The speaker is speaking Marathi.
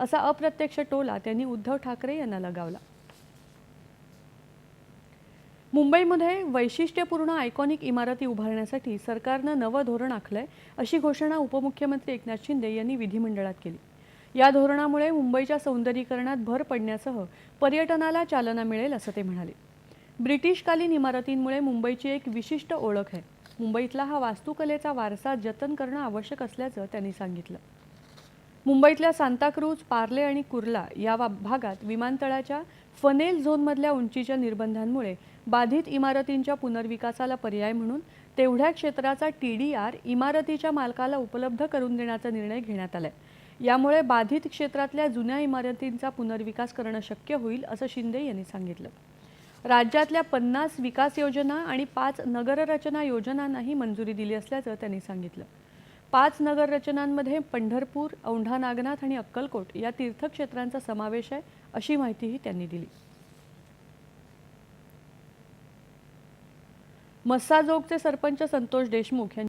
असा अप्रत्यक्ष टोला त्यांनी उद्धव ठाकरे यांना लगावला. मुंबईमध्ये वैशिष्ट्यपूर्ण आयकॉनिक इमारती उभारण्यासाठी सरकारनं नवं धोरण आखलंय अशी घोषणा उपमुख्यमंत्री एकनाथ शिंदे यांनी विधिमंडळात केली. या धोरणामुळे मुंबईच्या सौंदर्यीकरणात भर पडण्यासह पर्यटनाला चालना मिळेल असं ते म्हणाले. ब्रिटिशकालीन इमारतींमुळे मुंबईची एक विशिष्ट ओळख आहे. मुंबईतला हा वास्तुकलेचा वारसा जतन करणं आवश्यक असल्याचं त्यांनी सांगितलं. मुंबईतल्या सांताक्रूज पार्ले आणि कुर्ला या वा- भागात विमानतळाच्या फनेल झोनमधल्या उंचीच्या निर्बंधांमुळे बाधित इमारतींच्या पुनर्विकासाला पर्याय म्हणून तेवढ्या क्षेत्राचा टी डी आर इमारतीच्या मालकाला उपलब्ध करून देण्याचा निर्णय घेण्यात आलाय. यामुळे बाधित क्षेत्रातल्या जुन्या इमारतींचा पुनर्विकास करणं शक्य होईल असं शिंदे यांनी सांगितलं. राज्यातल्या पन्नास विकास योजना आणि पाच नगररचना योजनांनाही मंजुरी दिली असल्याचं त्यांनी सांगितलं. पाच नगररचनांमध्ये पंढरपूर औंढा नागनाथ आणि अक्कलकोट या तीर्थक्षेत्रांचा समावेश आहे अशी माहितीही त्यांनी दिली. मस्साजोगचे सरपंच संतोष देशमुख यांनी